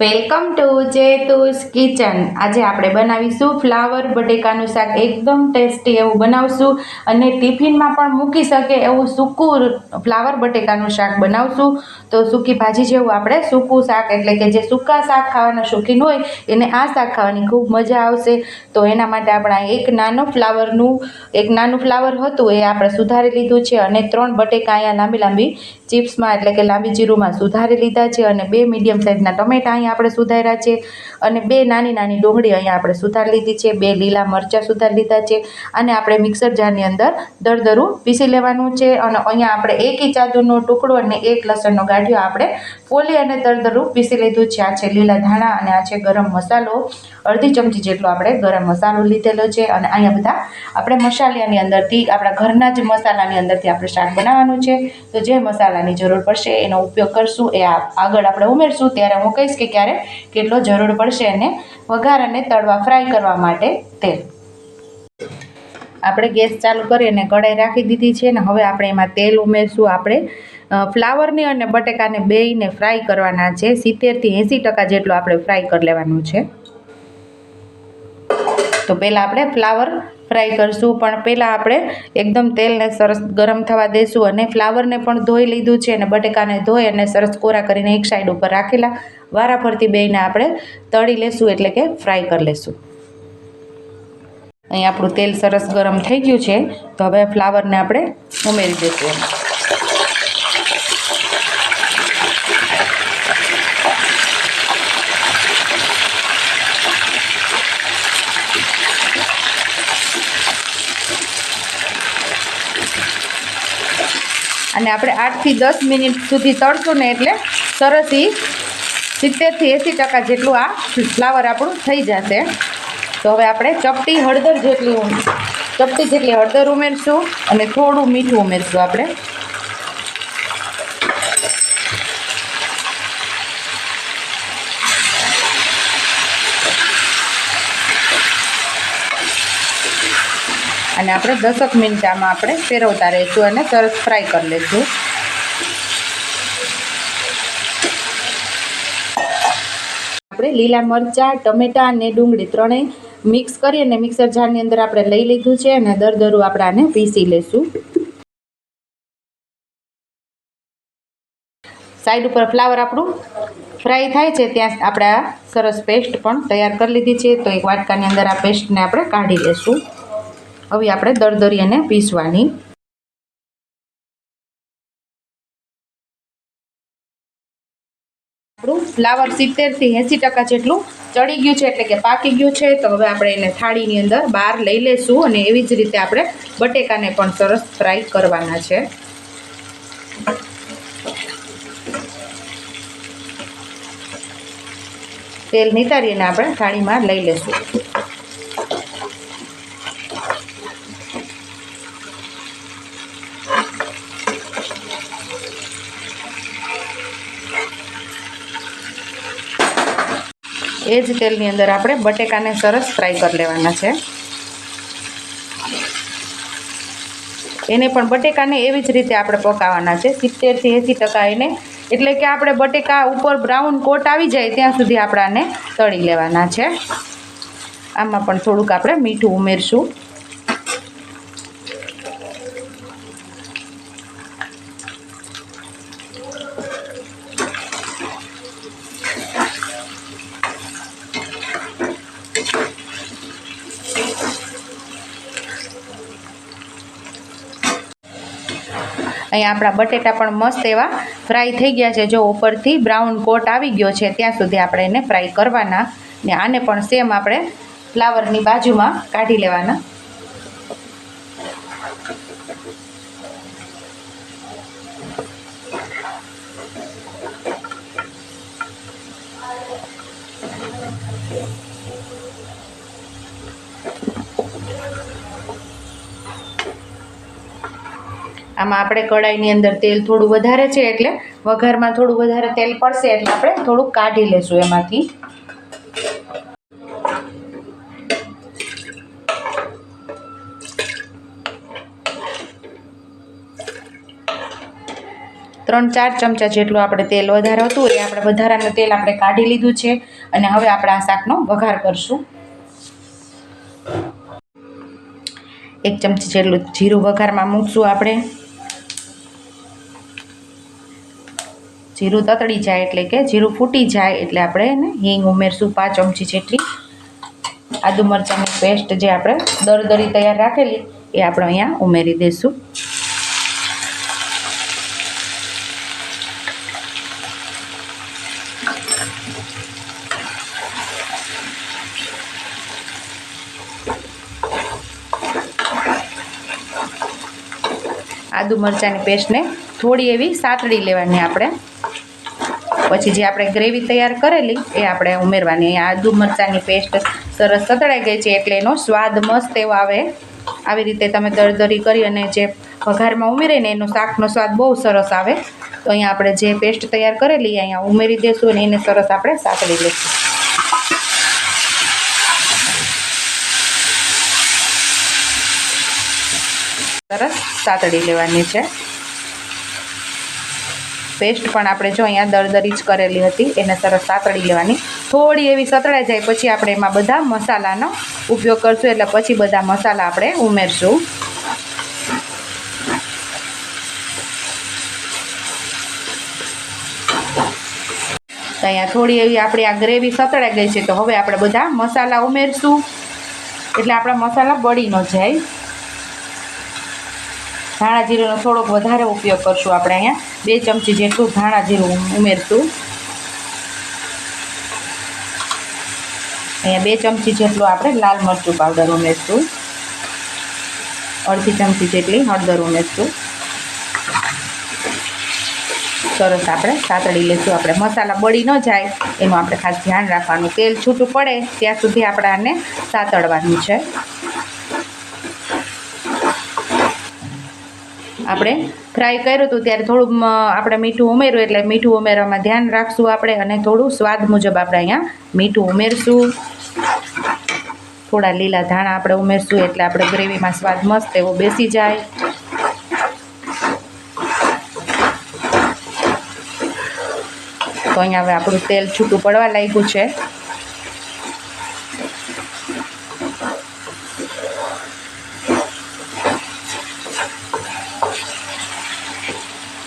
Welcome to જેતુસ kitchen. આજે આપણે બનાવીશું ફ્લાવર બટેકાનું શાક. એકદમ ટેસ્ટી એવું બનાવશું અને ટિફિનમાં પણ મૂકી શકે એવું સૂકું ફ્લાવર બટેકાનું શાક બનાવશું. તો સૂકી ભાજી જેવું આપણે સૂકું શાક એટલે કે જે સૂકા શાક ખાવાના શોખીન હોય, એને આ શાક ખાવાની ખૂબ મજા આવશે. તો એના માટે આપણે એક નાનો ફ્લાવરનું, એક નાનું ફ્લાવર હતું એ આપણે સુધારી લીધું છે અને ત્રણ બટેકા અહીંયા લાંબી લાંબી ચિપ્સમાં એટલે કે લાંબી જીરુમાં સુધારી લીધા છે અને બે મીડિયમ સાઇઝના ટમેટા અહીંયા આપણે સુધાર્યા છે અને બે નાની નાની ડુંગળી અહીંયા આપણે સુધાર લીધી છે, બે લીલા મરચાં સુધારી લીધા છે અને આપણે મિક્સર જારની અંદર દરદરું પીસી લેવાનું છે અને અહીંયા આપણે એક ઇંચ આદુનો ટુકડો અને એક લસણનો ગાંઠિયો આપણે ફોલી અને દરદરું પીસી લીધું છે. આ છે લીલા ધાણા અને આ છે ગરમ મસાલો. અડધી ચમચી જેટલો આપણે ગરમ મસાલો લીધેલો છે અને અહીંયા બધા આપણે મસાલાની અંદરથી આપણા ઘરના જ મસાલાની અંદરથી આપણે શાક બનાવવાનું છે. તો જે મસાલાની જરૂર પડશે એનો ઉપયોગ કરશું. એ આગળ આપણે ઉમેરશું. ત્યારે હું કહીશ કે ક્યારે કેટલો જરૂર પડશે એને વઘાર અને તળવા ફ્રાય કરવા માટે તેલ. આપણે ગેસ ચાલુ કરી અને કઢાઈ રાખી દીધી છે ને હવે આપણે એમાં તેલ ઉમેરશું. આપણે ફ્લાવરને અને બટેકાને બેયને ફ્રાય કરવાના છે. સિત્તેરથી એંસી ટકા જેટલો આપણે ફ્રાય કરી લેવાનું છે. તો પહેલાં આપણે ફ્લાવર ફ્રાય કરશું. પણ પહેલાં આપણે એકદમ તેલને સરસ ગરમ થવા દઈશું અને ફ્લાવરને પણ ધોઈ લીધું છે અને બટેકાને ધોઈ અને સરસ કોરા કરીને એક સાઈડ ઉપર રાખેલા વારાફરતી બેને આપણે તળી લેશું એટલે કે ફ્રાય કરી લેશું. અહીં આપણું તેલ સરસ ગરમ થઈ ગયું છે. તો હવે ફ્લાવરને આપણે ઉમેરી દઈશું અને આપણે આઠથી દસ મિનિટ સુધી તળશું ને એટલે સરસ એ સિત્તેરથી એંસી ટકા જેટલું આ ફ્લાવર આપણું થઈ જશે. તો હવે આપણે ચપટી હળદર જેટલું ચપટી જેટલી હળદર ઉમેરશું અને થોડું મીઠું ઉમેરશું આપણે. અને આપણે દસક મિનિટ આમાં આપણે ફેરવતા રહીશું અને સરસ ફ્રાય કરી લઈશું આપણે લીલા મરચાં, ટમેટાં અને ડુંગળી ત્રણેય મિક્સ કરી અને મિક્સર જારની અંદર આપણે લઈ લીધું છે અને દરદરું આપણે આને પીસી લેશું. સાઈડ ઉપર ફ્લાવર આપણું ફ્રાય થાય છે, ત્યાં આપણે સરસ પેસ્ટ પણ તૈયાર કરી લીધી છે. તો એક વાટકાની અંદર આ પેસ્ટને આપણે કાઢી લેશું. હવે આપણે દરદરી અને પીસવાની. આપણું ફ્લાવર સિત્તેરથી એંસી ટકા જેટલું ચડી ગયું છે એટલે કે પાકી ગયું છે. તો હવે આપણે એને થાળીની અંદર બહાર લઈ લેશું અને એવી જ રીતે આપણે બટેકાને પણ સરસ ફ્રાય કરવાના છે. તેલ નિતારીને આપણે થાળીમાં લઈ લેશું. એ જ તેલની અંદર આપણે બટેકાને સરસ ફ્રાય કરી લેવાના છે. એને પણ બટેકાને એવી જ રીતે આપણે પકાવવાના છે. સિત્તેરથી એંસી ટકા એને, એટલે કે આપણે બટેકા ઉપર બ્રાઉન કોટ આવી જાય ત્યાં સુધી આપણે આને તળી લેવાના છે. આમાં પણ થોડુંક આપણે મીઠું ઉમેરશું. અહીંયા આપણા બટેટા પણ મસ્ત એવા ફ્રાય થઈ ગયા છે. જો ઉપરથી બ્રાઉન કોટ આવી ગયો છે, ત્યાં સુધી આપણે એને ફ્રાય કરવાના. ને આને પણ સેમ આપણે ફ્લાવરની બાજુમાં કાઢી લેવાના. આમાં આપણે કઢાઈની અંદર તેલ થોડું વધારે છે એટલે વઘારમાં થોડું વધારે તેલ પડશે એટલે આપણે થોડુંક કાઢી લેશું એમાંથી. ત્રણ ચાર ચમચા જેટલું આપણે તેલ વધારે હતું એ આપણે વધારાનું તેલ આપણે કાઢી લીધું છે અને હવે આપણે આ શાકનો વઘાર કરશું. એક ચમચી જેટલું જીરું વઘારમાં મૂકશું આપણે. જીરું તતડી જાય એટલે કે જીરું ફૂટી જાય એટલે આપણે એને હિંગ ઉમેરશું પાંચ ચમચી જેટલી આદુ મરચાંની પેસ્ટ જે આપણે દરદરી તૈયાર રાખેલી, એ આપણે અહીંયા ઉમેરી દઈશું. આદુ મરચાંની પેસ્ટને થોડી એવી સાતડી લેવાની આપણે. પછી જે આપણે ગ્રેવી તૈયાર કરેલી, એ આપણે ઉમેરવાની. આદુ મરચાંની પેસ્ટ સરસ સતળાઈ ગઈ છે એટલે એનો સ્વાદ મસ્ત એવો આવે. આવી રીતે તમે દરદરી કરી અને જે વઘારમાં ઉમેરીને એનો શાકનો સ્વાદ બહુ સરસ આવે. તો અહીંયા આપણે જે પેસ્ટ તૈયાર કરેલી અહીંયા ઉમેરી દઈશું અને એને સરસ આપણે સાતળી લઈશું સરસ સાતળી લેવાની છે. પેસ્ટ પણ આપણે જો અહીંયા દરદરી જ કરેલી હતી, એને સરસ સાતળી લેવાની. થોડી એવી સતળાઈ જાય, પછી આપણે એમાં બધા મસાલાનો ઉપયોગ કરશું, એટલે પછી બધા મસાલા આપણે ઉમેરશું. તો અહીંયા થોડી એવી આપણી આ ગ્રેવી સતળાઈ ગઈ છે, તો હવે આપણે બધા મસાલા ઉમેરશું. એટલે આપણા મસાલા બળી ન જાય. ધાણા જીરુંનો થોડોક વધારે ઉપયોગ કરશું આપણે અહીંયા. બે ચમચી જેટલું ધાણા જીરું ઉમેરશું. અહીંયા બે ચમચી જેટલું આપણે લાલ મરચું પાવડર ઉમેરશું. અડધી ચમચી જેટલી હળદર ઉમેરશું. સરસ આપણે સાતળી લઈશું આપણે મસાલા બળી ન જાય, એનું આપણે ખાસ ધ્યાન રાખવાનું. તેલ છૂટું પડે, ત્યાં સુધી આપણે આને સાતડવાનું છે. આપણે ફ્રાય કર્યું હતું ત્યારે થોડું આપણે મીઠું ઉમેર્યું એટલે મીઠું ઉમેરવામાં ધ્યાન રાખશું આપણે અને થોડું સ્વાદ મુજબ આપણે અહીંયા મીઠું ઉમેરશું. થોડા લીલા ધાણા આપણે ઉમેરશું એટલે આપણે ગ્રેવીમાં સ્વાદ મસ્ત એવો બેસી જાય. તો અહીંયા હવે આપણું તેલ છૂટું પડવા લાગ્યું છે.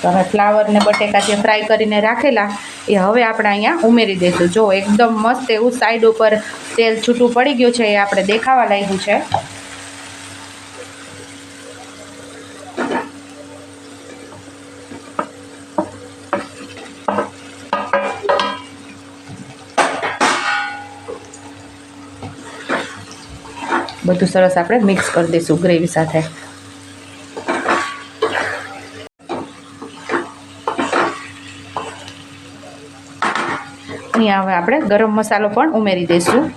તો હવે ફ્લાવરને બટેકા જે ફ્રાય કરીને રાખેલા, એ હવે આપણે અહીંયા ઉમેરી દઈશું. જો એકદમ મસ્ત એવું સાઈડ ઉપર તેલ છૂટું પડી ગયું છે, એ આપણે દેખાવા લાગ્યું છે. બધું સરસ આપણે મિક્સ કરી દઈશું ગ્રેવી સાથે. અહીંયા હવે આપણે, ગરમ મસાલો પણ ઉમેરી દઈશું.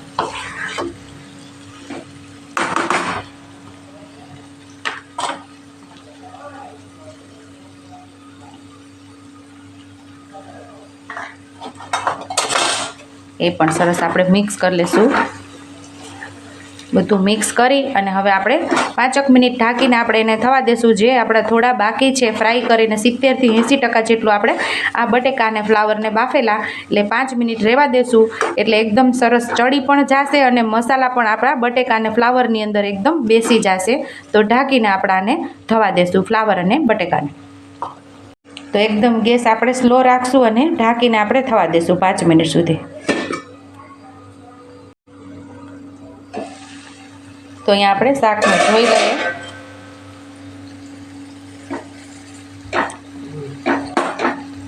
એ પણ સરસ આપણે મિક્સ કરી લઈશું. બધું મિક્સ કરી અને હવે આપણે પાંચક મિનિટ ઢાંકીને આપણે એને થવા દેશું. જે આપણા થોડા બાકી છે ફ્રાય કરીને સિત્તેરથી એંસી ટકા જેટલું આપણે આ બટેકાને ફ્લાવરને બાફેલા. એટલે પાંચ મિનિટ રહેવા દેશું. એટલે એકદમ સરસ ચડી પણ જશે અને મસાલા પણ આપણા બટેકાને ફ્લાવરની અંદર એકદમ બેસી જશે. તો ઢાંકીને આપણાને થવા દેશું ફ્લાવર અને બટેકાને. તો એકદમ ગેસ આપણે સ્લો રાખશું અને ઢાંકીને આપણે થવા દેશું પાંચ મિનિટ સુધી. તો અહીંયા આપણે શાકને જોઈ લઈએ.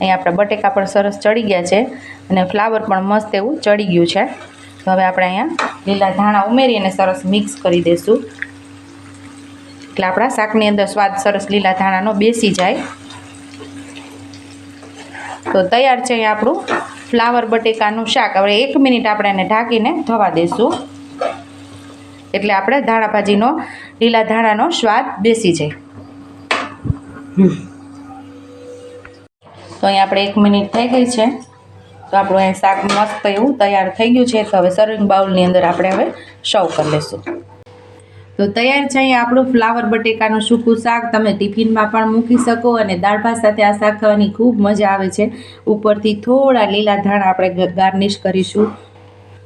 અહીંયા આપણા બટેકા પણ સરસ ચડી ગયા છે અને ફ્લાવર પણ મસ્ત એવું ચડી ગયું છે. તો હવે આપણે અહીંયા લીલા ધાણા ઉમેરી અને સરસ મિક્સ કરી દઈશું એટલે આપણા શાકની અંદર સ્વાદ સરસ લીલા ધાણાનો બેસી જાય. તો તૈયાર છે અહીંયા આપણું ફ્લાવર બટેકાનું શાક. હવે એક મિનિટ આપણે એને ઢાંકીને થવા દઈશું એટલે આપણે ધાણા ભાજીનો લીલા ધાણાનો સ્વાદ બેસી જાય. તો અહીંયા આપણે એક મિનિટ થઈ ગઈ છે. તો આપણું અહીં શાક મસ્ત એવું તૈયાર થઈ ગયું છે. તો હવે સર્વિંગ બાઉલની અંદર આપણે હવે સર્વ કરી લઈશું. તો તૈયાર છે અહીંયા આપણું ફ્લાવર બટેકાનું સૂકું શાક. તમે ટિફિનમાં પણ મૂકી શકો અને દાળ ભાત સાથે આ શાક ખાવાની ખૂબ મજા આવે છે. ઉપરથી થોડા લીલા ધાણા આપણે ગાર્નિશ કરીશું.